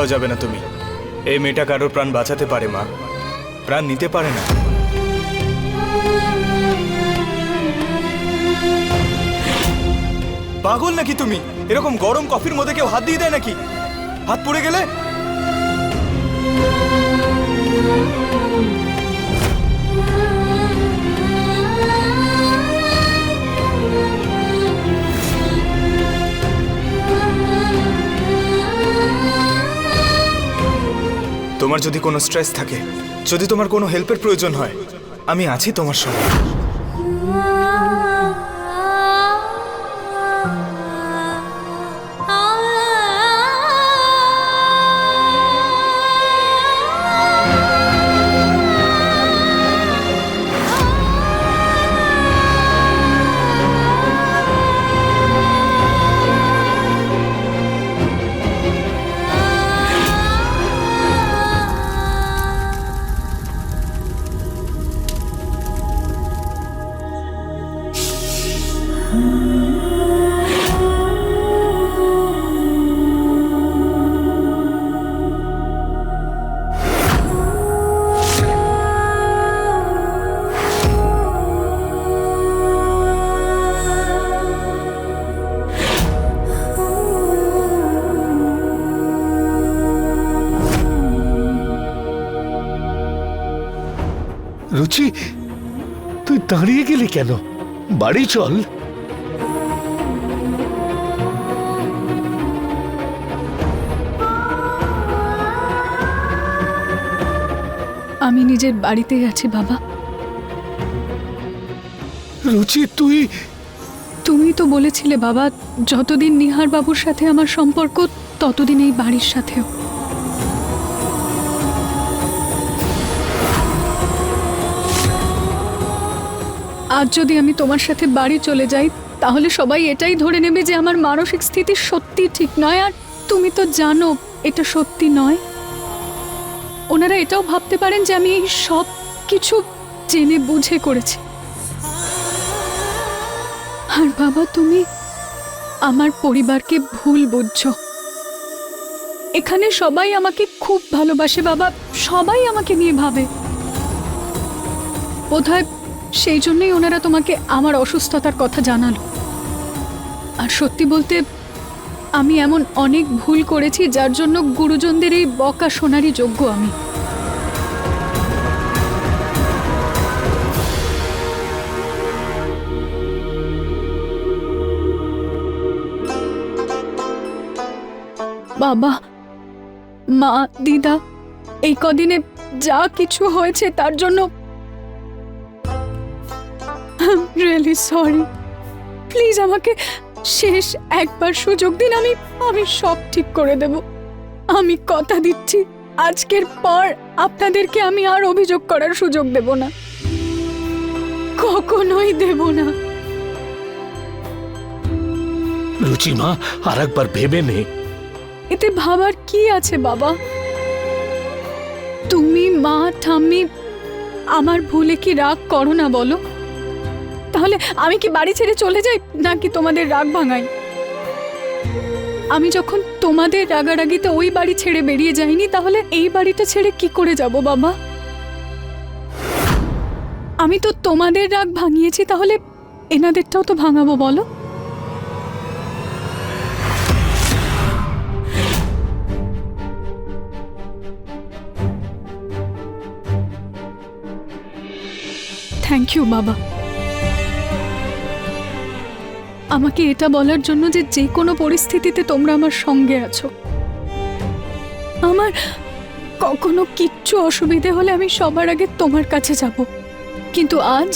কোথাও যাবে না তুমি। এই মেয়েটা কারোর প্রাণ বাঁচাতে পারে, মা। প্রাণ নিতে পারে না। পাগল নাকি তুমি? এরকম গরম কফির মধ্যে কেউ হাত দিয়ে দেয় নাকি? হাত পুড়ে গেলে? তোমার যদি কোনো স্ট্রেস থাকে, যদি তোমার কোনো হেল্পের প্রয়োজন হয়, আমি আছি তোমার সঙ্গে। রুচি তুই দাঁড়িয়ে গেলি কেন? বাড়ি চল। আমি নিজের বাড়িতেই আছি বাবা। রুচি তুই তুমি তো বলেছিলে বাবা যতদিন নিহার বাবুর সাথে আমার সম্পর্ক ততদিন এই বাড়ির সাথেও। আজ যদি আমি তোমার সাথে বাড়ি চলে যাই তাহলে সবাই এটাই ধরে নেবে যে আমার মানসিক স্থিতি সত্যি ঠিক নয় আর তুমি তো জানো এটা সত্যি নয়। ওনারা এটাও ভাবতে পারেন যে আমি সব কিছু জেনে বুঝে করেছি। আর বাবা, তুমি আমার পরিবারকে ভুল বুঝছ। এখানে সবাই আমাকে খুব ভালোবাসে বাবা, সবাই আমাকে নিয়ে ভাবে। বোধহয় সেই জন্যই ওনারা তোমাকে আমার অসুস্থতার কথা জানালো। আর সত্যি বলতে আমি এমন অনেক ভুল করেছি যার জন্য গুরুজনদের এই বকা শোনারই যোগ্য আমি। বাবা, মা, দিদা, এই কদিনে যা কিছু হয়েছে তার জন্য রিয়েলি সরি প্লিজ আমাকে শেষ একবার সুযোগ দিন আমি আমি সব ঠিক করে দেব। আমি কথা দিচ্ছি আজকের পর আপনাদেরকে আমি আর অভিযোগ করার সুযোগ দেব না। কখনোই দেব না। রুচিমা আর একবার ভেবে নে। এতে ভাবার কি আছে বাবা? তুমি মা ঠাম্মি আমার ভুলে কি রাগ করো না বলো? তাহলে আমি কি বাড়ি ছেড়ে চলে যাই, নাকি তোমাদের রাগ ভাঙাই? আমি যখন তোমাদের রাগারাগিতে ওই বাড়ি ছেড়ে বেরিয়ে যাইনি, তাহলে এই বাড়িটা ছেড়ে কি করে যাব, বাবা? আমি তো তোমাদের রাগ ভাঙিয়েছি, তাহলে এনাদেরটাও তো ভাঙাবো, বলো। থ্যাংক ইউ বাবা। আমাকে এটা বলার জন্য যে যে কোনো পরিস্থিতিতে তোমরা আমার সঙ্গে আছো। আমার কখনো কিচ্ছু অসুবিধে হলে আমি সবার আগে তোমার কাছে যাব। কিন্তু আজ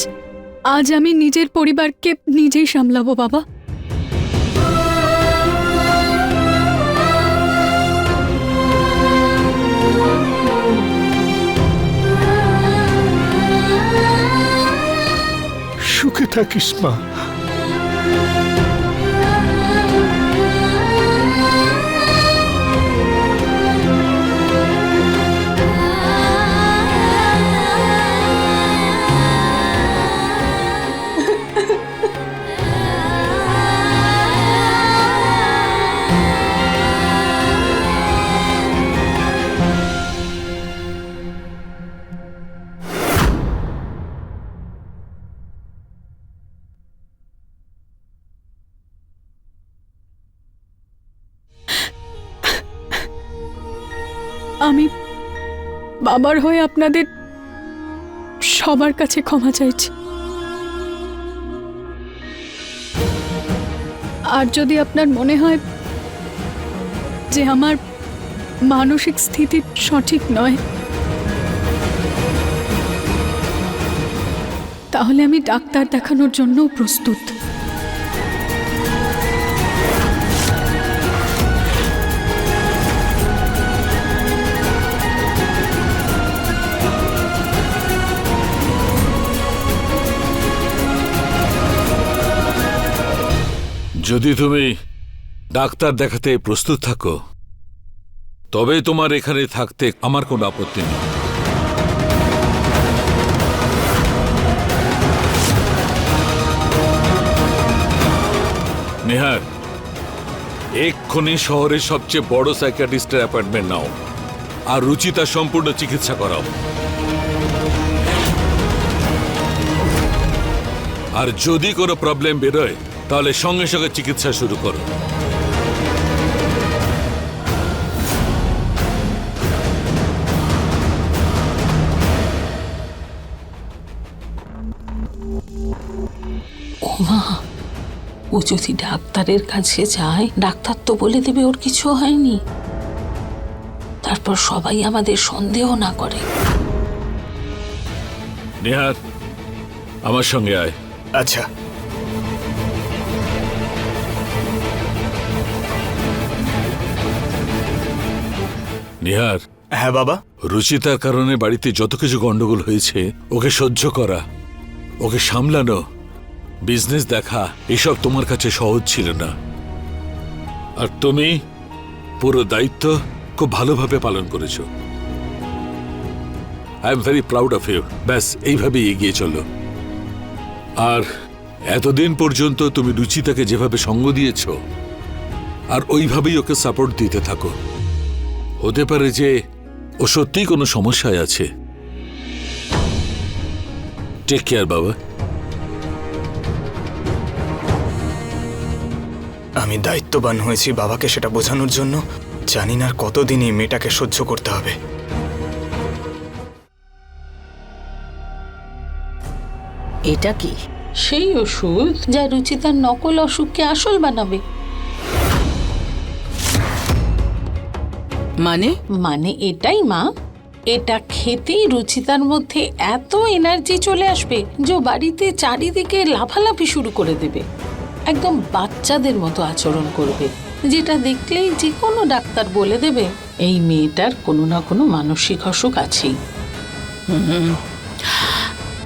আজ আমি নিজের পরিবারকে নিজেই সামলাবো, বাবা। সুখে থাকিস, মা। thank you আমি বাবার হয়ে আপনাদের সবার কাছে ক্ষমা চাইছি। আর যদি আপনার মনে হয় যে আমার মানসিক স্থিতি সঠিক নয়, তাহলে আমি ডাক্তার দেখানোর জন্য প্রস্তুত। যদি তুমি ডাক্তার দেখাতে প্রস্তুত থাকো, তবে তোমার এখানে থাকতে আমার কোনো আপত্তি নেই। নেহার, এক্ষুনি শহরের সবচেয়ে বড় সাইকিয়াট্রিস্টের অ্যাপয়েন্টমেন্ট নাও, আর রুচিতা সম্পূর্ণ চিকিৎসা করাও। আর যদি কোনো প্রবলেম বেরোয় তাহলে সঙ্গে সঙ্গে চিকিৎসা শুরু করো। ওমা ও যদি ডাক্তারের কাছে যায় ডাক্তার তো বলে দেবে ওর কিছু হয়নি। তারপর সবাই আমাদের সন্দেহ না করে। নেহার আমার সঙ্গে আয়। আচ্ছা। নিহার। হ্যাঁ বাবা। রুচিতার কারণে বাড়িতে যত কিছু গন্ডগোল হয়েছে ওকে সহ্য করা ওকে সামলানো বিজনেস দেখা এসব তোমার কাছে সহজ ছিল না। আর তুমি পুরো দায়িত্ব খুব ভালোভাবে পালন করেছ। I am very proud of you ব্যাস এইভাবে এগিয়ে চলো। আর এতদিন পর্যন্ত তুমি রুচিতাকে যেভাবে সঙ্গ দিয়েছ আর ওইভাবেই ওকে সাপোর্ট দিতে থাকো। হতে পারে যে ও সত্যিই কোনো সমস্যায় আছে। টেক কেয়ার বাবা। আমি দায়িত্ববান হয়েছি বাবাকে সেটা বোঝানোর জন্য। জানি না আর কতদিন এই মেয়েটাকে সহ্য করতে হবে। এটা কি? সেই ওষুধ যা রুচিতার নকল অসুখকে আসল বানাবে। মানে? মানে এটাই মা। এটা খেতেই রুচিতার মধ্যে এত এনার্জি চলে আসবে যে বাড়িতে চারিদিকে লাফালাফি শুরু করে দেবে। একদম বাচ্চাদের মতো আচরণ করবে যেটা দেখলেই যে কোনো ডাক্তার বলে দেবে এই মেয়েটার কোনো না কোনো মানসিক অসুখ আছেই।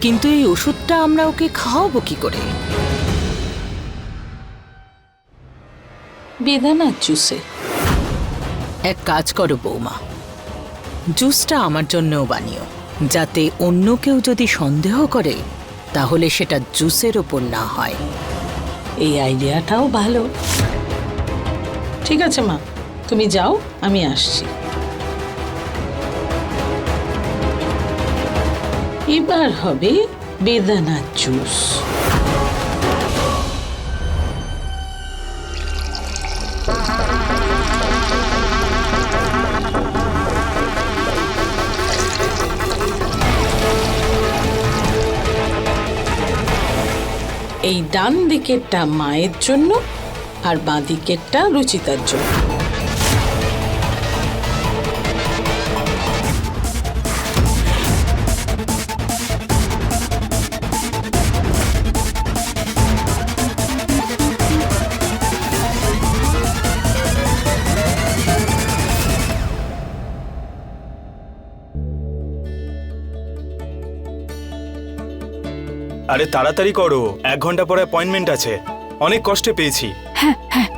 কিন্তু এই ওষুধটা আমরা ওকে খাওয়াবো কি করে? বেদানার জুসে এক কাজ করো বৌমা। জুসটা আমার জন্যও বানিও, যাতে অন্য কেউ যদি সন্দেহ করে, তাহলে সেটা জুসের ওপর না হয়। এই আইডিয়াটাও ভালো। ঠিক আছে মা, তুমি যাও, আমি আসছি। এবার হবে বেদানা জুস। এই ডান দিকেরটা মায়ের জন্য আর বাঁ দিকেরটা রুচিতার জন্য। আরে তাড়াতাড়ি করো এক ঘণ্টা পরে অ্যাপয়েন্টমেন্ট আছে। অনেক কষ্টে পেয়েছি। मेरा